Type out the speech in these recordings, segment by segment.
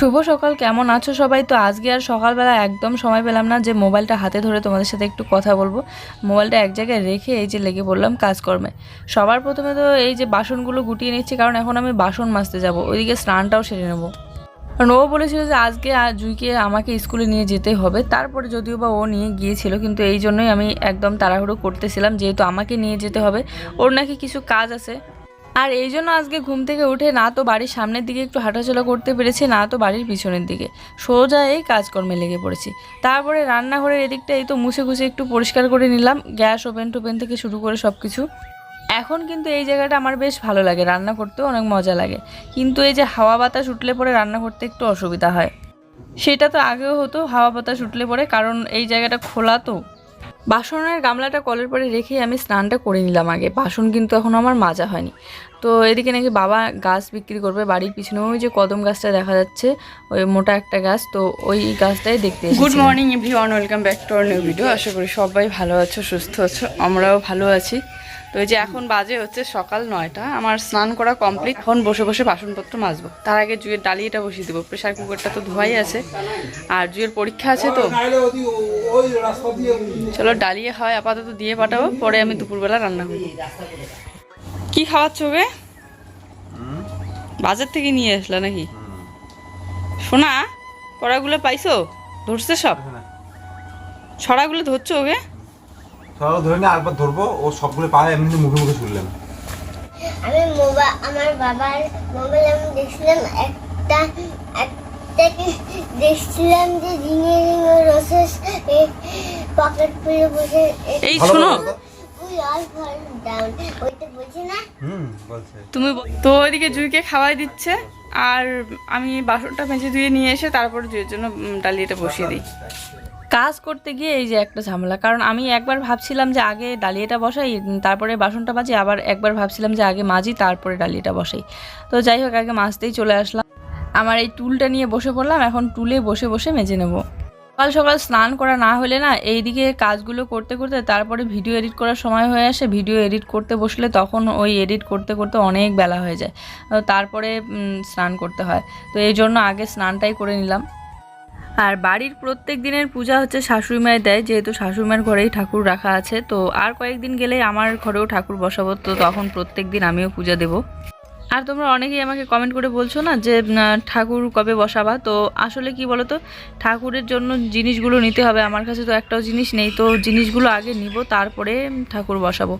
শুভ সকাল, কেমন আছো সবাই? তো আজকে আর সকালবেলা একদম সময় পেলাম না যে মোবাইলটা হাতে ধরে তোমাদের সাথে একটু কথা বলব। মোবাইলটা এক জায়গায় রেখে এই যে লেগে পড়লাম কাজকর্মে। সবার প্রথমে তো এই যে বাসনগুলো গুটিয়ে নিচ্ছি, কারণ এখন আমি বাসন মাজতে যাব। ওইদিকে স্নানটাও সেরে নেব। কারণ ও বলেছিল যে আজকে জুইকে আমাকে স্কুলে নিয়ে যেতে হবে। তারপরে যদিও বা ও নিয়ে গিয়েছিল, কিন্তু এই জন্যই আমি একদম তাড়াহুড়ো করতেছিলাম, যেহেতু আমাকে নিয়ে যেতে হবে। ওর নাকি কিছু কাজ আছে। আর এই জন্য আজকে ঘুম থেকে উঠে না তো বাড়ির সামনের দিকে একটু হাঁটাচলা করতে পেরেছি, না তো বাড়ির পিছনের দিকে। সোজা এই কাজকর্মে লেগে পড়েছি। তারপরে রান্নাঘরের এদিকটা এই তো মুছে ঘুষে একটু পরিষ্কার করে নিলাম, গ্যাস, ওভেন টোভেন থেকে শুরু করে সব কিছু এখন কিন্তু এই জায়গাটা আমার বেশ ভালো লাগে, রান্না করতেও অনেক মজা লাগে। কিন্তু এই যে হাওয়া বাতাস উঠলে পরে রান্না করতে একটু অসুবিধা হয়। সেটা তো আগেও হতো, হাওয়া বাতাস উঠলে পরে, কারণ এই জায়গাটা খোলা তো। বাসনের গামলাটা কলের পরে রেখে আমি স্নানটা করে নিলাম আগে। বাসন কিন্তু এখন আমার মাজা হয়নি। তো এদিকে নাকি বাবা গাছ বিক্রি করবে বাড়ির পিছনে। ওই যে কদম গাছটা দেখা যাচ্ছে, ওই মোটা একটা গাছ। তো ওই গাছটাই দেখতে good morning everyone welcome back to our new video আশা করি সবাই ভালো আছো, সুস্থ আছো, আমরাও ভালো আছি। তো যে এখন বাজে হচ্ছে সকাল নয়টা, আমার স্নান করা কমপ্লিট এখন বসে বসে বাসনপত্র মাজবো। তার আগে জুয়ের ডালিটা বসিয়ে দেবো। প্রেশার কুকারটা তো ধোয়াই আছে। আর জুয়ের পরীক্ষা আছে তো। চলো ডালিয়ে হয় আপাতত দিয়ে পাঠাবো। পরে আমি দুপুরবেলা রান্না করব। কি খাওয়াচ্ছ ওকে বাজার থেকে নিয়ে আসলা নাকি? শোনা পড়াগুলো পাইছো? ধরছে সব? ছড়াগুলো ধরছো ওকে সব ধরে নিয়ে আরেকবার ধরবো ও সবগুলো পায় এমনি মুখে মুখে শুনলেন আমি মোবাইল আমার বাবার মোবাইল আমি দেখছিলাম একটা একটা কি দেখছিলাম যে রিঙে রিঙে রসেস পকেট পরে বসে এই শোনো। না? তো ওইদিকে জুইকে খাওয়াই দিচ্ছে আর আমি বাসনটা মেজে ধুয়ে নিয়ে এসে তারপর জুইয়ের জন্য ডালিয়াটা বসিয়ে দিই। কাজ করতে গিয়ে এই যে একটা ঝামেলা। কারণ আমি একবার ভাবছিলাম যে আগে ডালিয়াটা বসাই তারপরে বাসনটা মাজি, আবার একবার ভাবছিলাম যে আগে মাজি, তারপরে ডালিয়াটা বসাই। তো যাই হোক, আগে মাজতেই চলে আসলাম। আমার এই টুলটা নিয়ে বসে পড়লাম, এখন টুলে বসে বসে মেজে নেব। সকাল সকাল স্নান করা না হলে না, এইদিকে কাজগুলো করতে করতে, তারপরে ভিডিও এডিট করার সময় হয়ে আসে। ভিডিও এডিট করতে বসলে তখন ওই এডিট করতে করতে অনেক বেলা হয়ে যায়। তারপরে স্নান করতে হয়। তো এই জন্য আগে স্নানটাই করে নিলাম। আর বাড়ির প্রত্যেক দিনের পূজা হচ্ছে শাশুড়ি মায়ের দেয়, যেহেতু শাশুড়ি মায়ের ঘরেই ঠাকুর রাখা আছে। তো আর কয়েকদিন গেলে আমার ঘরেও ঠাকুর বসাবো, তো তখন প্রত্যেক দিন আমিও পূজা দেবো। আর তোমরা অনেকেই আমাকে কমেন্ট করে বলছো না যে ঠাকুর কবে বসাবা? তো আসলে কি বলো তো ঠাকুরের জন্য জিনিসগুলো নিতে হবে। আমার কাছে তো একটাও জিনিস নেই, তো জিনিসগুলো আগে নিব, তারপরে ঠাকুর বসাবো।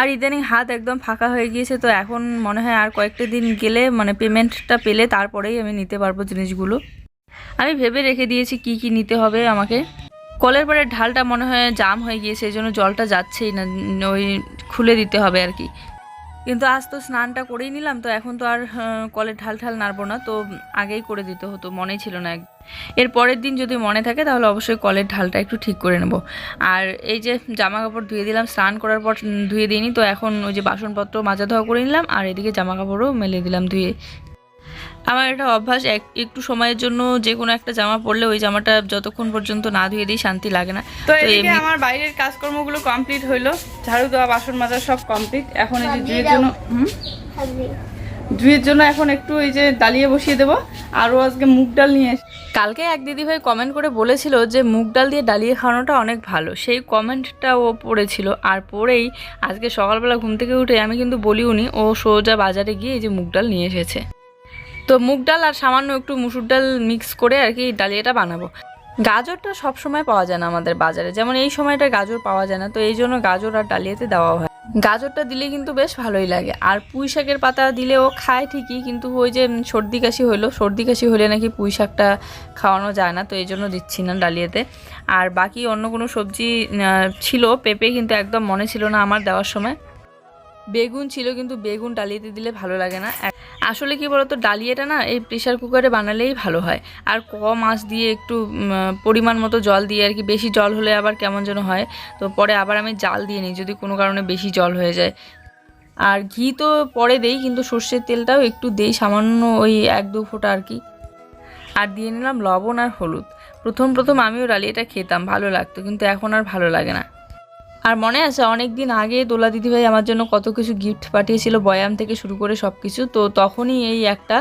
আর ইদানিং হাত একদম ফাঁকা হয়ে গিয়েছে, তো এখন মনে হয় আর কয়েকটা দিন গেলে মানে পেমেন্টটা পেলে তারপরেই আমি নিতে পারব জিনিসগুলো। আমি ভেবে রেখে দিয়েছি কি কি নিতে হবে আমাকে। কলের পরে ঢালটা মনে হয় জাম হয়ে গিয়েছে, এই জন্য জলটা যাচ্ছেই না, ওই খুলে দিতে হবে আর কি। কিন্তু আজ তো স্নানটা করেই নিলাম, তো এখন তো আর কলের ঢাল ঢাল নাড়বো না, তো আগেই করে দিতে হতো মনেই ছিল না এক- এর পরের দিন যদি মনে থাকে তাহলে অবশ্যই কলের ঢালটা একটু ঠিক করে নেব। আর এই যে জামা কাপড় ধুয়ে দিলাম, স্নান করার পর ধুয়ে দিইনি, তো এখন ওই যে বাসনপত্র মাজা ধোয়া করে নিলাম, আর এদিকে জামা কাপড়ও মেলে দিলাম ধুয়ে। আমার এটা অভ্যাস এক একটু সময়ের জন্য যে কোনো একটা জামা পরলে ওই জামাটা যতক্ষণ পর্যন্ত না ধুয়ে দিই শান্তি লাগে না। তো এদিকে আমার বাইরের কাজকর্মগুলো কমপ্লিট হলো ঝাড়ু দেওয়া বাসন মাজা সব কমপ্লিট এখন এই যে জুয়ের জন্য হুম? জুয়ের জন্য এখন একটু এই যে ডালিয়ে বসিয়ে দেবো। আরও আজকে মুগ ডাল নিয়ে এস- কালকে এক দিদিভাই কমেন্ট করে বলেছিল যে মুগ ডাল দিয়ে ডালিয়ে খাওয়ানোটা অনেক ভালো। সেই কমেন্টটা ও পড়েছিল। আর পরেই আজকে সকালবেলা ঘুম থেকে উঠে আমি কিন্তু বলিওনি ও সোজা বাজারে গিয়ে এই যে মুগ ডাল নিয়ে এসেছে। তো মুগ ডাল আর সামান্য একটু মুসুর ডাল মিক্স করে আর কি ডালিয়াটা বানাবো। গাজরটা সব সময় পাওয়া যায় না আমাদের বাজারে। যেমন এই সময়টা গাজর পাওয়া যায় না, তো এই জন্য গাজর আর ডালিয়াতে দেওয়া হয়। গাজরটা দিলে কিন্তু বেশ ভালোই লাগে। আর পুঁই শাকের পাতা দিলেও খায় ঠিকই, কিন্তু ওই যে সর্দি কাশি হলো, সর্দি কাশি হলে নাকি পুঁই শাকটা খাওয়ানো যায় না, তো এই জন্য দিচ্ছি না ডালিয়াতে। আর বাকি অন্য কোনো সবজি ছিল, পেঁপে কিন্তু একদম মনে ছিল না আমার দেওয়ার সময়। বেগুন ছিল কিন্তু বেগুন ডালিয়াতে দিলে ভালো লাগে না। আসলে কি বলতো, ডালিয়াটা না এই প্রেশার কুকারে বানালেই ভালো হয়। আর কম আঁচ দিয়ে একটু পরিমাণ মতো জল দিয়ে আর কি, বেশি জল হলে আবার কেমন যেন হয়। তো পরে আবার আমি জাল দিয়ে নিই, যদি কোনো কারণে বেশি জল হয়ে যায়। আর ঘি তো পরে দেই, কিন্তু সর্ষের তেলটাও একটু দেই, সামান্য ওই এক দু ফোঁটা আর কি। আর দিয়ে নিলাম লবণ আর হলুদ। প্রথম প্রথম আমিও ডালিয়াটা খেতাম, ভালো লাগতো, কিন্তু এখন আর ভালো লাগে না। আর মনে আছে অনেক দিন আগে দোলা দিদিভাই আমার জন্য কত কিছু গিফট পাঠিয়েছিল, বয়াম থেকে শুরু করে সব কিছু তো তখনই এই একটা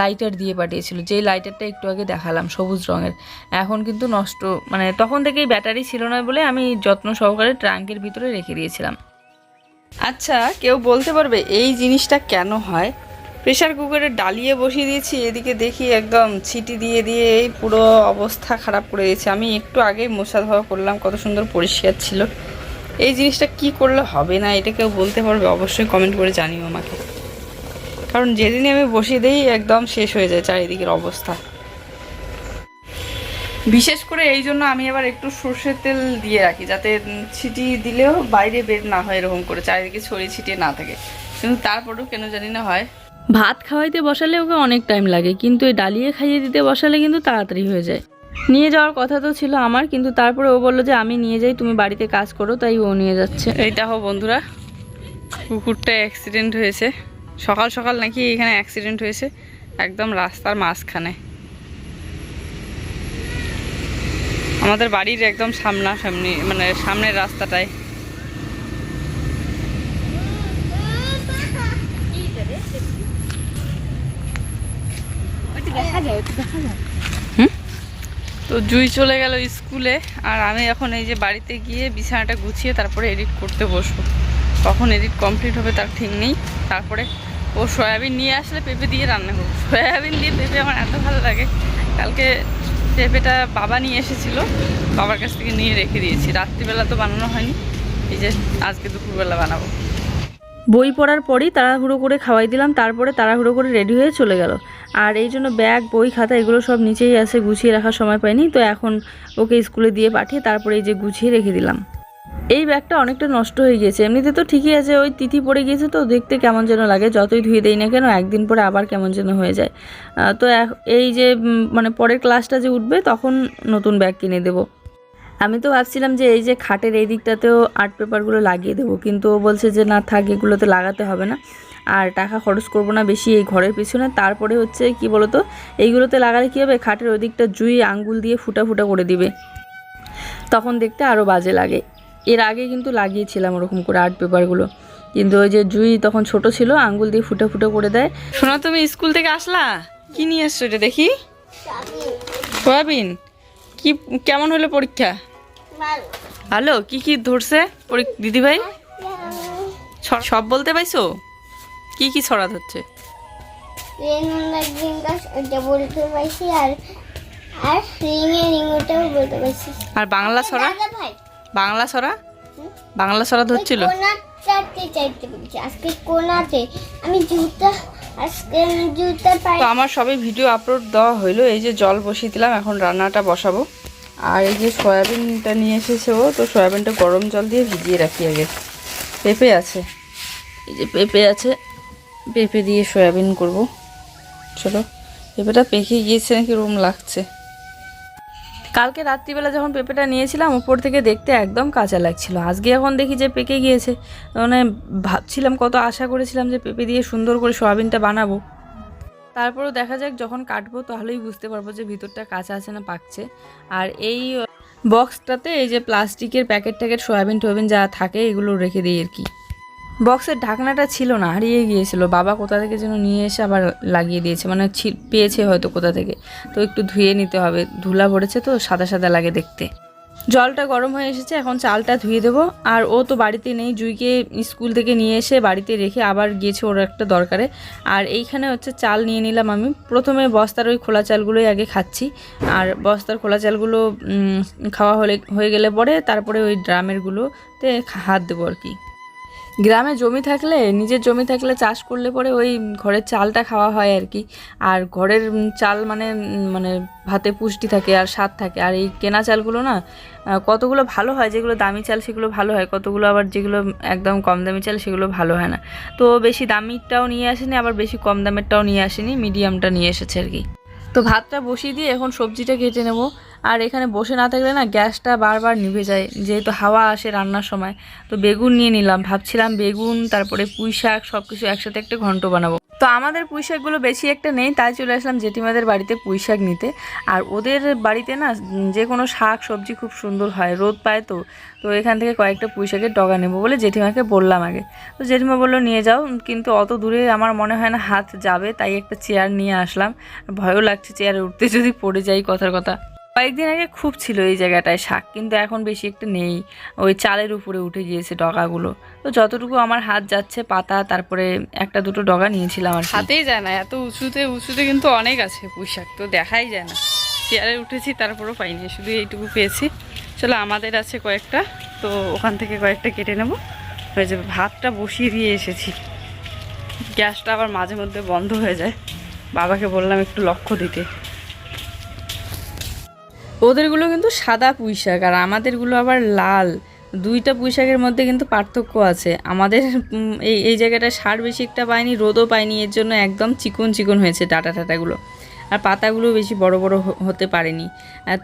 লাইটার দিয়ে পাঠিয়েছিল, যেই লাইটারটা একটু আগে দেখালাম, সবুজ রঙের। এখন কিন্তু নষ্ট মানে তখন থেকেই ব্যাটারি ছিল না বলে আমি যত্ন সহকারে ট্রাঙ্কের ভিতরে রেখে দিয়েছিলাম। আচ্ছা কেউ বলতে পারবে এই জিনিসটা কেন হয়? প্রেশার কুকারে ডালিয়ে বসিয়ে দিয়েছি, এদিকে দেখি একদম ছিটি দিয়ে দিয়ে এই পুরো অবস্থা খারাপ করে দিয়েছে। আমি একটু আগে মোছা ধোয়া করলাম, কত সুন্দর পরিষ্কার ছিল। এই জিনিসটা কি করলে হবে না, এটা কেউ বলতে পারবে, অবশ্যই কমেন্ট করে জানিও আমাকে। কারণ যেদিনই আমি বসিয়ে দিই, একদম শেষ হয়ে যায় চারিদিকের অবস্থা। বিশেষ করে এই জন্য আমি আবার একটু সর্ষের তেল দিয়ে রাখি, যাতে ছিটি দিলেও বাইরে বের না হয় এরকম করে, চারিদিকে ছড়িয়ে ছিটিয়ে না থাকে। কিন্তু তারপরেও কেন জানি না হয়। ভাত খাওয়াইতে বসালে ওকে অনেক টাইম লাগে, কিন্তু এই ডালিয়ে খাইয়ে দিতে বসালে কিন্তু তাড়াতাড়ি হয়ে যায়। নিয়ে যাওয়ার কথা তো ছিল আমার কিন্তু তারপরে ও বলল যে আমি নিয়ে যাই তুমি বাড়িতে কাজ করো তাই ও নিয়ে যাচ্ছে। এইটা হো বন্ধুরা কুকুরটা অ্যাক্সিডেন্ট হয়েছে। সকাল সকাল নাকি এখানে অ্যাক্সিডেন্ট হয়েছে একদম রাস্তার মাঝখানে। আমাদের বাড়ির একদম সামনা সামনি মানে সামনের রাস্তাটায়। হুম? তো জুই চলে গেল স্কুলে, আর আমি এখন এই যে বাড়িতে গিয়ে বিছানাটা গুছিয়ে তারপরে এডিট করতে বসবো। কখন এডিট কমপ্লিট হবে তার ঠিক নেই। তারপরে ও সয়াবিন নিয়ে আসলে পেঁপে দিয়ে রান্না করব। সয়াবিন দিয়ে পেঁপে আমার এত ভালো লাগে। কালকে পেঁপেটা বাবা নিয়ে এসেছিল, বাবার কাছ থেকে নিয়ে রেখে দিয়েছি। রাত্রিবেলা তো বানানো হয়নি। এই যে আজকে দুপুরবেলা বানাবো। বই পড়ার পরই তাড়াহুড়ো করে খাওয়াই দিলাম, তারপরে তাড়াহুড়ো করে রেডি হয়ে চলে গেল। আর এই জন্য ব্যাগ বই, খাতা এগুলো সব নিচেই আছে, গুছিয়ে রাখার সময় পাইনি, তো এখন ওকে স্কুলে দিয়ে পাঠিয়ে তারপরে এই যে গুছিয়ে রেখে দিলাম। এই ব্যাগটা অনেকটা নষ্ট হয়ে গিয়েছে। এমনিতে তো ঠিকই আছে, ওই তিথি পড়ে গিয়েছে তো, দেখতে কেমন যেন লাগে, যতই ধুয়ে দেই না কেন, একদিন পরে আবার কেমন যেন হয়ে যায়। তো এই যে মানে পরের ক্লাসটা যে উঠবে, তখন নতুন ব্যাগ কিনে দেবো। আমি তো ভাবছিলাম যে এই যে খাটের এই দিকটাতেও আর্ট পেপারগুলো লাগিয়ে দেবো, কিন্তু ও বলছে যে না থাক, এগুলোতে লাগাতে হবে না। আর টাকা খরচ করব না বেশি এই ঘরের পিছনে। তারপরে হচ্ছে কি বলতো, এইগুলোতে লাগালে কী হবে? খাটের ওই দিকটা জুই আঙ্গুল দিয়ে ফুটা ফুটা করে দিবে। তখন দেখতে আরও বাজে লাগে। এর আগে কিন্তু লাগিয়েছিলাম ওরকম করে আর্ট পেপারগুলো। কিন্তু ওই যে জুই তখন ছোট ছিল, আঙ্গুল দিয়ে ফুটা ফুটা করে দেয়। শোনা, তুমি স্কুল থেকে আসলা? কি নিয়ে এসছো এটা দেখি? সয়াবিন। কি, কেমন হলো পরীক্ষা? ভালো কি কি ধরছে? পরি- দিদিভাই? ছ- সব বলতে পাইছো? কি কি ছড়া ধরছে আর বাংলা ছড়া? বাংলা ছড়া? বাংলা ছড়া ধরছিল আজকে কোনাতে আমি জুতা তো আমার সবই ভিডিও আপলোড দেওয়া হইল, এই যে জল বসিয়ে দিলাম, এখন রান্নাটা বসাবো। আর এই যে সয়াবিনটা নিয়ে এসেছে ও, তো সয়াবিনটা গরম জল দিয়ে ভিজিয়ে রাখি আগে। পেঁপে আছে। এই যে পেঁপে আছে, পেঁপে দিয়ে সয়াবিন করব। চলো, পেঁপেটা পেকে গিয়েছে নাকি রুম লাগছে। কালকে রাত্রিবেলা যখন পেঁপেটা নিয়েছিলাম উপর থেকে দেখতে একদম কাঁচা লাগছিল। আজকে এখন দেখি যে পেকে গিয়েছে। মানে ভাবছিলাম, কত আশা করেছিলাম যে পেঁপে দিয়ে সুন্দর করে সয়াবিনটা বানাবো। তারপরেও দেখা যাক যখন কাটবো তাহলেই বুঝতে পারব যে ভিতরটা কাঁচা আছে না পাকছে। আর এই বক্সটাতে এই যে প্লাস্টিকের প্যাকেট ট্যাকেট, সয়াবিন টয়াবিন যা থাকে এগুলো রেখে দিই আর কি। বক্সের ঢাকনাটা ছিল না, হারিয়ে গিয়েছিল। বাবা কোথা থেকে যেন নিয়ে এসে আবার লাগিয়ে দিয়েছে মানে পেয়েছে হয়তো কোথা থেকে। তো একটু ধুয়ে নিতে হবে। ধুলা পড়েছে তো, সাদা সাদা লাগে দেখতে। জলটা গরম হয়ে এসেছে, এখন চালটা ধুয়ে দেবো। আর ও তো বাড়িতে নেই, জুইকে স্কুল থেকে নিয়ে এসে বাড়িতে রেখে আবার গিয়েছে ওর একটা দরকারে। আর এইখানে হচ্ছে চাল নিয়ে নিলাম আমি। প্রথমে বস্তার ওই খোলা চালগুলোই আগে খাচ্ছি। আর বস্তার খোলা চালগুলো খাওয়া হলে, হয়ে গেলে পরে তারপরে ওই ড্রামেরগুলোতে হাত দেবো আর কি। গ্রামে জমি থাকলে, নিজের জমি থাকলে চাষ করলে পরে ওই ঘরের চালটা খাওয়া হয় আর কি। আর ঘরের চাল মানে মানে ভাতে পুষ্টি থাকে আর স্বাদ থাকে। আর এই কেনা চালগুলো না কতগুলো ভালো হয়, যেগুলো দামি চাল সেগুলো ভালো হয়, কতগুলো আবার যেগুলো একদম কম দামি চাল সেগুলো ভালো হয় না। তো বেশি দামিটাও নিয়ে আসেনি, আবার বেশি কম দামেরটাও নিয়ে আসেনি, মিডিয়ামটা নিয়ে এসেছে আর কি। তো ভাতটা বসিয়ে দিয়ে এখন সবজিটা কেটে নেব। আর এখানে বসে না থাকলে না গ্যাসটা বারবার নিভে যায়, যেহেতু হাওয়া আসে রান্নার সময়। তো বেগুন নিয়ে নিলাম, ভাবছিলাম বেগুন, তারপরে পুঁই শাক সব কিছু একসাথে একটা ঘন্ট বানাবো। তো আমাদের পুঁই শাকগুলো বেশি একটা নেই, তাই চলে আসলাম জেঠিমাদের বাড়িতে পুঁই শাক নিতে। আর ওদের বাড়িতে না যে কোনো শাক, সবজি খুব সুন্দর হয়, রোদ পায় তো। তো এখান থেকে কয়েকটা পুঁই শাকের ডগা নেব বলে জেঠিমাকে বললাম আগে। তো জেঠিমা বলল, নিয়ে যাও। কিন্তু অত দূরে আমার মনে হয় না হাত যাবে, তাই একটা চেয়ার নিয়ে আসলাম। ভয়ও লাগছে চেয়ারে উঠতে যদি পড়ে যাই কথার কথা। কয়েকদিন আগে খুব ছিল এই জায়গাটায় শাক, কিন্তু এখন বেশি একটা নেই। ওই চালের উপরে উঠে গিয়েছে ডগাগুলো। তো যতটুকু আমার হাত যাচ্ছে, পাতা, তারপরে একটা দুটো ডগা নিয়েছিলাম আর হাতেই যায় না, এত উঁচুতে উঁচুতে কিন্তু অনেক আছে পুঁইশাক, তো দেখাই যায় না। চেয়ারে উঠেছি, তারপরেও পাইনি, শুধু এইটুকু পেয়েছি। চলো, আমাদের আছে কয়েকটা, তো ওখান থেকে কয়েকটা কেটে নেব। হয়ে যাবে, ভাতটা বসিয়ে দিয়ে এসেছি। গ্যাসটা আবার মাঝে মধ্যে বন্ধ হয়ে যায়। বাবাকে বললাম একটু লক্ষ্য দিতে। ওদেরগুলো কিন্তু সাদা পুঁই শাক আর আমাদেরগুলো আবার লাল। দুইটা পুঁই শাকের মধ্যে কিন্তু পার্থক্য আছে। আমাদের এই এই জায়গাটা সার বেশি একটা পায়নি রোদও পায়নি এর জন্য একদম চিকন চিকন হয়েছে টাটা টাটাগুলো। আর পাতাগুলো বেশি বড় বড় হতে পারেনি।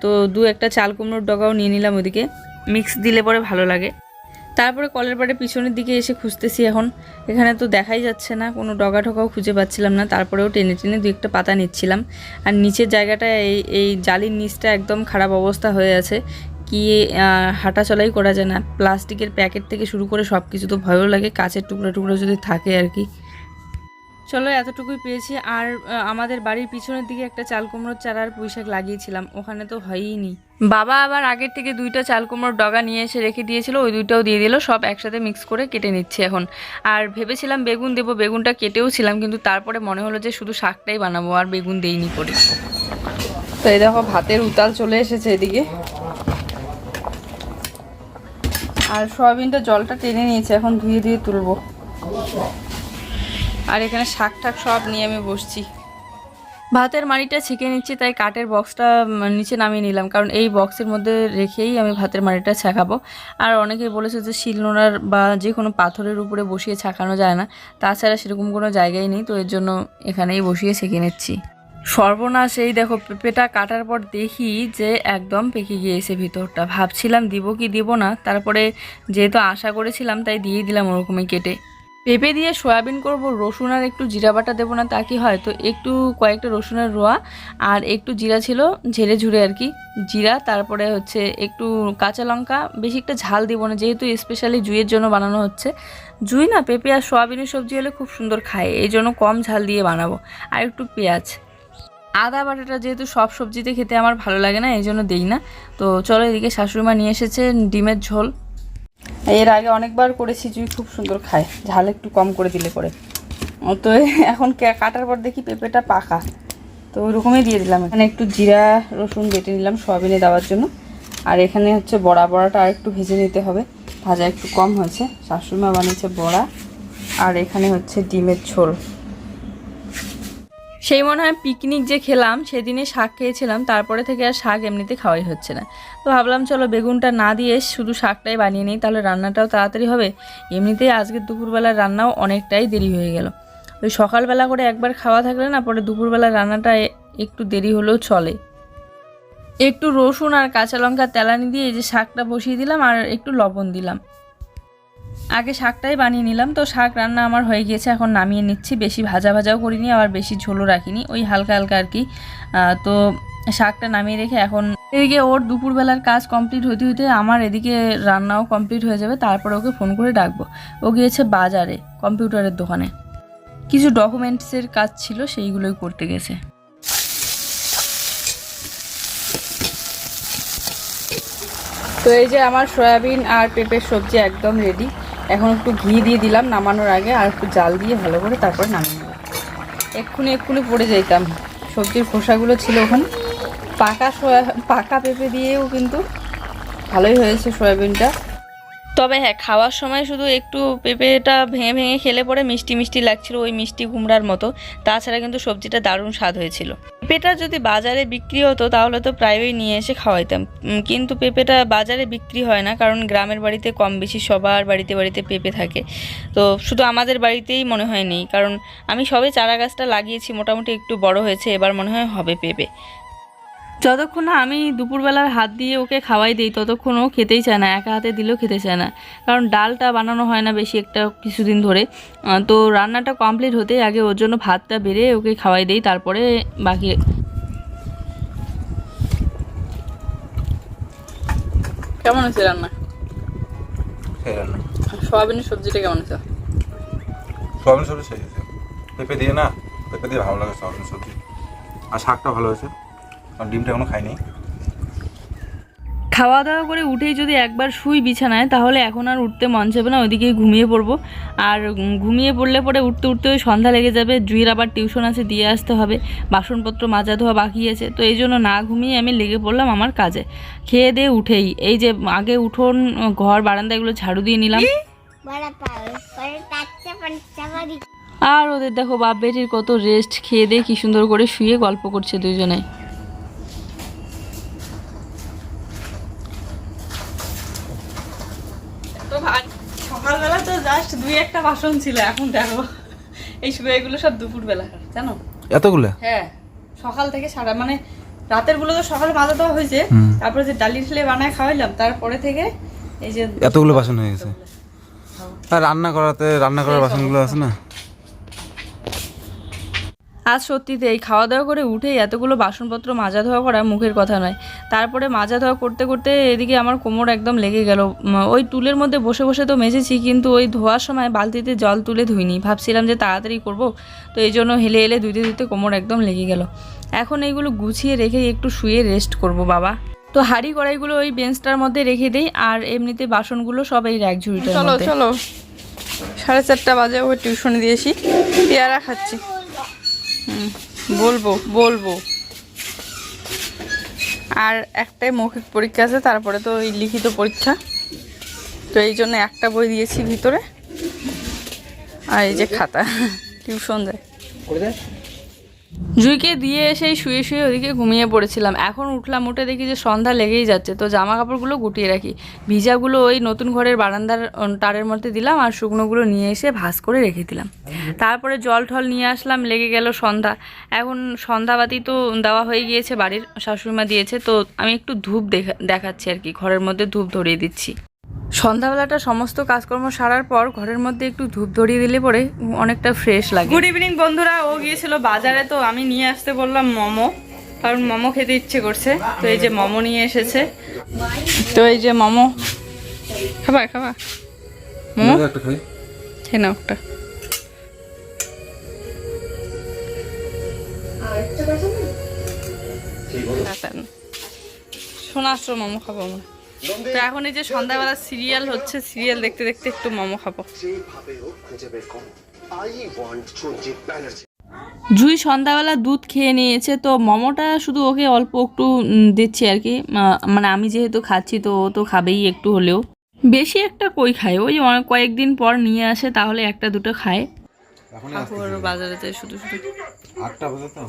তো দু একটা চাল কুমড়োর ডগাও নিয়ে নিলাম ওদিকে। মিক্স দিলে পরে ভালো লাগে। তারপরে কলের পাড়ে পিছনের দিকে এসে খুঁজতেছি এখন। এখানে তো দেখাই যাচ্ছে না কোনো ডগা ঠগাও খুঁজে পাচ্ছিলাম না। তারপরেও টেনে টেনে দু একটা পাতা নিচ্ছিলাম। আর নিচের জায়গাটা এই এই জালির নিচটা একদম খারাপ অবস্থা হয়ে আছে। কি আহ, হাঁটা চলাই করা যায় না। প্লাস্টিকের প্যাকেট থেকে শুরু করে সব কিছু তো ভয়ও লাগে কাচের টুকরো টুকরো যদি থাকে আর কি। চলো এতটুকুই পেয়েছি। আর আমাদের বাড়ির পিছনের দিকে একটা চাল কুমড়োর চারার পুঁইশাক লাগিয়েছিলাম। ওখানে তো হয়ইনি বাবা আবার আগের থেকে দুইটা চাল কুমড়োর ডগা নিয়ে এসে রেখে দিয়েছিল, ওই দুইটাও দিয়ে দিল, সব একসাথে মিক্স করে কেটে নিচ্ছি এখন। আর ভেবেছিলাম বেগুন দেবো, বেগুনটা কেটেও ছিলাম, কিন্তু তারপরে মনে হলো যে শুধু শাকটাই বানাবো, আর বেগুন দেইনি করে তো এই দেখো, ভাতের উতাল চলে এসেছে এদিকে। আর সয়াবিনটা জলটা টেনে নিয়েছে, এখন ধুয়ে দিয়ে তুলবো। আর এখানে শাক টাক সব নিয়ে আমি বসছি। ভাতের মাড়িটা ছেঁকে নিচ্ছি, তাই কাঠের বক্সটা নিচে নামিয়ে নিলাম। কারণ এই বক্সের মধ্যে রেখেই আমি ভাতের মাড়িটা ছাকাবো। আর অনেকেই বলেছে যে শিলনোড়ার বা যে কোনো পাথরের উপরে বসিয়ে ছাকানো যায় না। তাছাড়া সেরকম কোনো জায়গায় নেই, তো এর জন্য এখানেই বসিয়ে ছেঁকে নিচ্ছি। সর্বনাশ এই দেখো, পেঁপেটা কাটার পর দেখি যে একদম পেকে গিয়েছে ভিতরটা। ভাবছিলাম দিব কি দিব না, তারপরে যেহেতু আশা করেছিলাম, তাই দিয়ে দিলাম ওরকমই কেটে। পেঁপে দিয়ে সয়াবিন করব, রসুন আর একটু জিরা বাটা দেবো না, তা কি হয়? তো একটু কয়েকটা রসুনের রোয়া আর একটু জিরা ছিল, ঝেড়ে ঝুড়ে আর কি। জিরা, তারপরে হচ্ছে একটু কাঁচা লঙ্কা, বেশি একটা ঝাল দিব না, যেহেতু স্পেশালি জুইয়ের জন্য বানানো হচ্ছে। জুই না, পেঁপে আর সয়াবিনের সবজি হলে খুব সুন্দর খায়, এই জন্য কম ঝাল দিয়ে বানাবো। আর একটু পেঁয়াজ। আদা বাটাটা যেহেতু সব সবজিতে খেতে আমার ভালো লাগে না, এই জন্য দিই না। তো চলো এদিকে শাশুড়িমা নিয়ে এসেছে, ডিমের ঝোল। এর আগে অনেকবার করেছি, জুই খুব সুন্দর খায়। ঝাল একটু কম করে দিলে পরে। তো এখন কাটার পর দেখি পেঁপেটা পাকা। তো ওইরকমই দিয়ে দিলাম। এখানে একটু জিরা, রসুন বেটে নিলাম সয়াবিনে দেওয়ার জন্য। আর এখানে হচ্ছে বড়া, বড়াটা আর একটু ভেজে নিতে হবে। ভাজা একটু কম হয়েছে। শাশুড়িমা বানিয়েছে বড়া। আর এখানে হচ্ছে ডিমের ঝোল। সেই মনে হয় পিকনিক যে খেলাম সেদিনে শাক খেয়েছিলাম। তারপরে থেকে আর শাক এমনিতে খাওয়াই হচ্ছে না। তো ভাবলাম, চলো বেগুনটা না দিয়ে শুধু শাকটাই বানিয়ে নিই, তাহলে রান্নাটাও তাড়াতাড়ি হবে। এমনিতেই আজকে দুপুরবেলার রান্নাও অনেকটাই দেরি হয়ে গেল। ওই সকালবেলা করে একবার খাওয়া থাকলে না, পরে দুপুরবেলার রান্নাটা একটু দেরি হলেও চলে। একটু রসুন আর কাঁচা লঙ্কা তেলানি দিয়ে এই যে শাকটা বসিয়ে দিলাম আর একটু লবণ দিলাম। আগে শাকটাই বানিয়ে নিলাম, তো শাক রান্না আমার হয়ে গিয়েছে, এখন নামিয়ে নিচ্ছি। বেশি ভাজা ভাজাও করিনি, আবার বেশি ঝোলও রাখিনি, ওই হালকা হালকা আর কি। তো শাকটা নামিয়ে রেখে এখন এদিকে ওর দুপুরবেলার কাজ কমপ্লিট হইতে হইতে আমার এদিকে রান্নাও কমপ্লিট হয়ে যাবে, তারপর ওকে ফোন করে ডাকবো। ও গিয়েছে বাজারে কম্পিউটারের দোকানে। কিছু ডকুমেন্টসের কাজ ছিল, সেইগুলোই করতে গেছে। তো এই যে আমার সয়াবিন আর পেঁপের সবজি একদম রেডি এখন একটু ঘি দিয়ে দিলাম নামানোর আগে, আর একটু জাল দিয়ে ভালো করে তারপরে নামিয়ে নিলাম এক্ষুনি এক্ষুনি পড়ে যেতাম সবজির খোসাগুলো ছিল ওখানে। পাকা সয়া, পাকা পেঁপে দিয়েও কিন্তু ভালোই হয়েছে সয়াবিনটা। তবে হ্যাঁ খাওয়ার সময় শুধু একটু পেঁপেটা ভেঙে ভেঙে খেলে পরে মিষ্টি মিষ্টি লাগছিল ওই মিষ্টি কুমড়ার মতো। তাছাড়া কিন্তু সবজিটা দারুণ স্বাদ হয়েছিল। পেঁপেটা যদি বাজারে বিক্রি হতো তাহলে তো প্রায়ই নিয়ে এসে খাওয়াইতাম। কিন্তু পেঁপেটা বাজারে বিক্রি হয় না, কারণ গ্রামের বাড়িতে কম বেশি সবার বাড়িতে বাড়িতে পেঁপে থাকে। তো শুধু আমাদের বাড়িতেই মনে হয় নেই, কারণ আমি সবে চারা গাছটা লাগিয়েছি, মোটামুটি একটু বড় হয়েছে, এবার মনে হয় হবে পেঁপে। যতক্ষণ না আমি দুপুরবেলার হাত দিয়ে ওকে খাওয়াই দিই ততক্ষণ ও খেতেই চায় না একা হাতে দিলেও খেতে চায় না। কারণ ডালটা বানানো হয় না বেশি একটা কিছুদিন ধরে। তো রান্নাটা কমপ্লিট হতেই আগে ওর জন্য ভাতটা বেড়ে ওকে খাওয়াই দিই তারপরে বাকি কেমন হয়েছে রান্না? সোয়াবিনের সবজিটা কেমন হয়েছে? সোয়াবিন সবজি সেই পেঁপে দিয়ে না পেঁপে দিয়ে ভালো লাগে সোয়াবিন সবজি। আর শাকটা ভালো হয়েছে? কারণ ডিমটা এখনও খাইনি। খাওয়া দাওয়া করে উঠেই যদি একবার শুই বিছানায় তাহলে এখন আর উঠতে মন চাইবে না ওইদিকেই ঘুমিয়ে পড়ব। আর ঘুমিয়ে পড়লে পরে উঠতে উঠতে ওই সন্ধ্যা লেগে যাবে জুইয়ের আবার টিউশন আছে দিয়ে আসতে হবে। বাসনপত্র মাজা ধোয়া বাকি আছে তো এই জন্য না ঘুমিয়ে আমি লেগে পড়লাম আমার কাজে। খেয়ে দিয়ে উঠেই এই যে আগে উঠোন ঘর বারান্দা এগুলো ঝাড়ু দিয়ে নিলাম। আর ওদের দেখো বাপ বেটির কত রেস্ট খেয়ে দিয়ে কি সুন্দর করে শুয়ে গল্প করছে দুজনে তো ভাই সকালবেলা তো জাস্ট দুই একটা বাসন ছিল এখন দেখো। এই এগুলো সব দুপুরবেলা জানো? এতগুলো? হ্যাঁ সকাল থেকে সারা মানে রাতেরগুলো তো সকালে মাজা দেওয়া হয়েছে তারপরে যে ডালি ঠেলে বানায় খাওয়াইলাম তারপরে থেকে এই যে এতগুলো বাসন হয়ে গেছে। আর রান্না করাতে রান্না করার বাসনগুলো আছে না? আজ সত্যিতে এই খাওয়া দাওয়া করে উঠেই এতগুলো বাসনপত্র মাজা ধোয়া করা মুখের কথা নয়। তারপরে মাজা ধোয়া করতে করতে এদিকে আমার কোমর একদম লেগে গেল। ওই টুলের মধ্যে বসে বসে তো মেজেছি কিন্তু ওই ধোয়ার সময় বালতিতে জল তুলে ধুইনি। ভাবছিলাম যে তাড়াতাড়ি করব তো এই জন্য হেলে হেলে ধুইতে ধুইতে কোমর একদম লেগে গেল। এখন এইগুলো গুছিয়ে রেখে একটু শুয়ে রেস্ট করব বাবা। তো হাঁড়ি কড়াইগুলো ওই বেঞ্চটার মধ্যে রেখে দেই আর এমনিতে বাসনগুলো সব এই র্যাক ঝুড়িটার চলো চলো। সাড়ে চারটা বাজে ওই টিউশন দিয়েছি। পেয়ারা খাচ্ছি। বলব বলব। আর একটাই মৌখিক পরীক্ষা আছে, তারপরে তো ওই লিখিত পরীক্ষা। তো এই জন্য একটা বই দিয়েছি ভিতরে। আর এই যে খাতা, টিউশন যায় জুইকে দিয়ে এসেই শুয়ে শুয়ে ওদিকে ঘুমিয়ে পড়েছিলাম। এখন উঠলাম, উঠে দেখি যে সন্ধ্যা লেগেই যাচ্ছে। তো জামা কাপড়গুলো গুটিয়ে রাখি। ভিজাগুলো ওই নতুন ঘরের বারান্দার তারের মধ্যে দিলাম আর শুকনোগুলো নিয়ে এসে ভাঁজ করে রেখে দিলাম। তারপরে জল ঠল নিয়ে আসলাম, লেগে গেল সন্ধ্যা। এখন সন্ধ্যাবাতি তো দেওয়া হয়ে গিয়েছে, বাড়ির শাশুড়িমা দিয়েছে। তো আমি একটু ধূপ দেখা, দেখাচ্ছি আর কি। ঘরের মধ্যে ধূপ ধরিয়ে দিচ্ছি। সন্ধ্যাবেলাটা সমস্ত কাজকর্ম সারার পর ঘরের মধ্যে একটু ধূপ ধরিয়ে দিলে পরে অনেকটা ফ্রেশ লাগে। গুড ইভিনিং বন্ধুরা। ও গিয়েছিল বাজারে তো আমি নিয়ে আসতে বললাম মোমো কারণ মোমো খেতে ইচ্ছে করছে। তো এই যে মোমো নিয়ে এসেছে। তো এই যে মোমো। খাবা খাবা। মোমো? একটা খাই। খেয়ে নাও একটা। সোনাশ্র মোমো খাব আমরা। তো এখন এই যে সন্ধ্যাবেলা সিরিয়াল হচ্ছে সিরিয়াল দেখতে দেখতে একটু মোমো খাব। জুই সন্ধ্যাবেলা দুধ খেয়ে নিয়েছে তো মোমোটা শুধু ওকে অল্প একটু দিচ্ছি আর কি। মানে আমি যেহেতু খাচ্ছি তো ও তো খাবেই একটু হলেও। বেশি একটা কই খায়? ওই অনেক কয়েকদিন পর নিয়ে আসে তাহলে একটা দুটো খায়। এখন বাজারে যায় শুধু শুধু আটটা বাজে তো।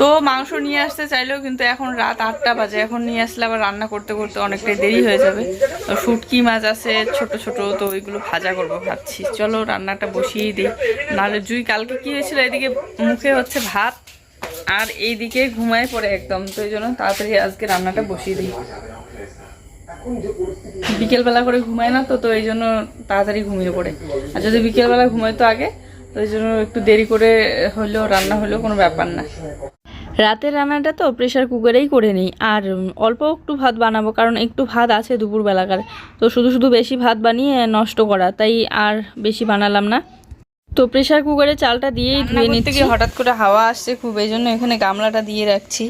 তো মাংস নিয়ে আসতে চাইলেও কিন্তু এখন রাত আটটা বাজে। এখন নিয়ে আসলে আবার রান্না করতে করতে অনেকটাই দেরি হয়ে যাবে। তো শুটকি মাছ আছে, ছোট ছোট, তো ওইগুলো ভাজা করব ভাবছি। চলো রান্নাটা বসিয়েই দিই। নাহলে জুই কালকে কি হয়েছিল? এদিকে মুখে হচ্ছে ভাত, আর এইদিকে ঘুমায় পড়ে একদম। তো এই জন্য তাড়াতাড়ি আজকে রান্নাটা বসিয়ে দিই। বিকেলবেলা করে ঘুমায় না তো তো এই জন্য তাড়াতাড়ি ঘুমিয়ে পড়ে। আর যদি বিকেলবেলা ঘুমায় তো আগে তো এই জন্য একটু দেরি করে হলেও রান্না হলেও কোনো ব্যাপার না। রাতের রান্নাটা তো প্রেশার কুকারেই করে নিই। আর অল্প একটু ভাত বানাবো কারণ একটু ভাত আছে দুপুরবেলাকার। তো শুধু শুধু বেশি ভাত বানিয়ে নষ্ট করা তাই আর বেশি বানালাম না। তো প্রেশার কুকারে চালটা দিয়েই ধুয়ে নিতে গিয়ে হঠাৎ করে হাওয়া আসছে খুব এই জন্য এখানে গামলাটা দিয়ে রাখছি।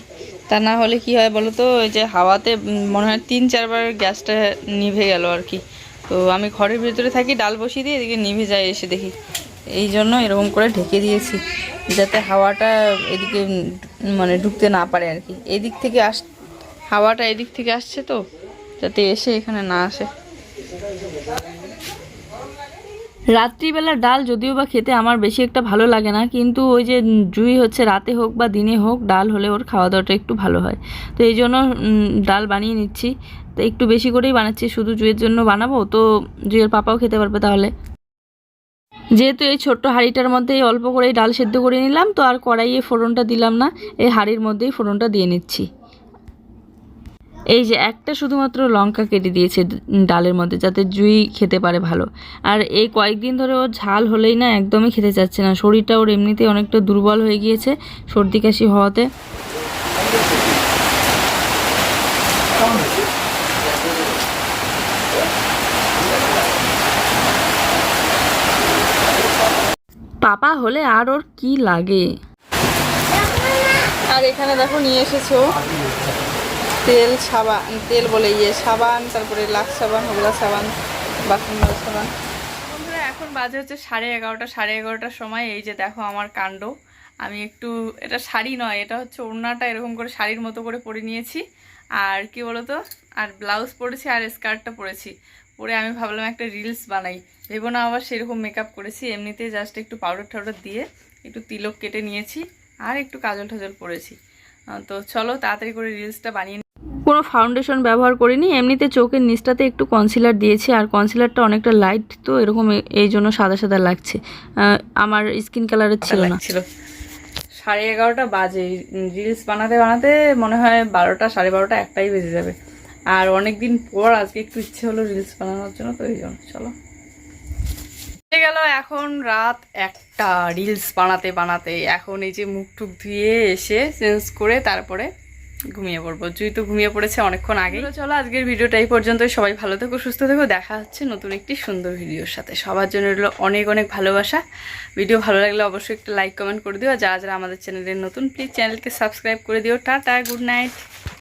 তা না হলে কি হয় বলো তো ওই যে হাওয়াতে মনে হয় তিন চারবার গ্যাসটা নিভে গেল আর কি। তো আমি ঘরের ভিতরে থাকি ডাল বসিয়ে দিয়ে এদিকে নিভে যায় এসে দেখি। এই জন্য এরকম করে ঢেকে দিয়েছি, যাতে হাওয়াটা এদিকে মানে ঢুকতে না পারে আর কি। এদিক থেকে আস, হাওয়াটা এদিক থেকে আসছে তো, যাতে এসে এখানে না আসে। রাত্রিবেলা ডাল যদিও বা খেতে আমার বেশি একটা ভালো লাগে না, কিন্তু ওই যে জুই হচ্ছে রাতে হোক বা দিনে হোক, ডাল হলে ওর খাওয়া দাওয়াটা একটু ভালো হয়। তো এই জন্য ডাল বানিয়ে নিচ্ছি। তো একটু বেশি করেই বানাচ্ছি, শুধু জুইয়ের জন্য বানাবো, তো জুইয়ের পাপাও খেতে পারবে তাহলে। যেহেতু এই ছোট্ট হাঁড়িটার মধ্যেই অল্প করেই ডাল সেদ্ধ করে নিলাম, তো আর কড়াইয়ে ফোড়নটা দিলাম না। এই হাঁড়ির মধ্যেই ফোড়নটা দিয়ে নিচ্ছি। এই যে একটা শুধুমাত্র লঙ্কা কেটে দিয়েছে ডালের মধ্যে, যাতে জুই খেতে পারে ভালো। আর এই কয়েকদিন ধরে ওর ঝাল হলেই না একদমই খেতে চাচ্ছে না। শরীরটা ওর এমনিতেই অনেকটা দুর্বল হয়ে গিয়েছে সর্দি কাশি হওয়াতে। পাপা হলে আর ওর কি লাগে? আর এখানে দেখো নিয়ে এসেছ তেল সাবান, তেল বলে ইয়ে সাবান, তারপরে লাক্স সাবান, হলদা সাবান বাসন সাবান। বন্ধুরা, এখন বাজে হচ্ছে সাড়ে এগারোটা, সাড়ে এগারোটার সময়। এই যে দেখো আমার কাণ্ড। আমি একটু, এটা শাড়ি নয়, এটা হচ্ছে ওড়নাটা, এরকম করে শাড়ির মতো করে পরে নিয়েছি। আর কি বলতো? আর ব্লাউজ পরেছি, আর স্কার্টটা পরেছি। পরে আমি ভাবলাম একটা রিলস বানাই। ভেবো না আবার সেরকম মেকআপ করেছি এমনিতেই জাস্ট একটু পাউডার টাউডার দিয়ে একটু তিলক কেটে নিয়েছি আর একটু কাজল টাজল পরেছি তো চলো তাড়াতাড়ি করে রিলসটা বানিয়ে নিই। কোনো ফাউন্ডেশন ব্যবহার করিনি এমনিতে চোখের নিচটাতে একটু কনসিলার দিয়েছি আর কনসিলারটা অনেকটা লাইট তো এরকম এই জন্য সাদা সাদা লাগছে। আমার স্কিন কালারের ছিল না। ছিল সাড়ে এগারোটা বাজে রিলস বানাতে বানাতে মনে হয় বারোটা সাড়ে বারোটা একটাই বেজে যাবে। আর অনেক দিন পর আজকে একটু ইচ্ছে হলো রিলস বানানোর জন্য, তো এই জন্য, চলো। গেল এখন রাত একটা রিলস বানাতে বানাতে। এখন এই যে মুখ টুক ধুয়ে এসে চেঞ্জ করে তারপরে ঘুমিয়ে পড়ব। জুই তো ঘুমিয়ে পড়েছে অনেকক্ষণ আগে। চলো আজকের ভিডিওটা এই পর্যন্ত সবাই ভালো থেকো, সুস্থ থেকো। দেখা হচ্ছে নতুন একটি সুন্দর ভিডিওর সাথে। সবার জন্য রইল অনেক অনেক ভালোবাসা। ভিডিও ভালো লাগলে অবশ্যই একটা লাইক কমেন্ট করে দিও। আর যারা যারা আমাদের চ্যানেলের নতুন প্লিজ চ্যানেলকে সাবস্ক্রাইব করে দিও। Tata good night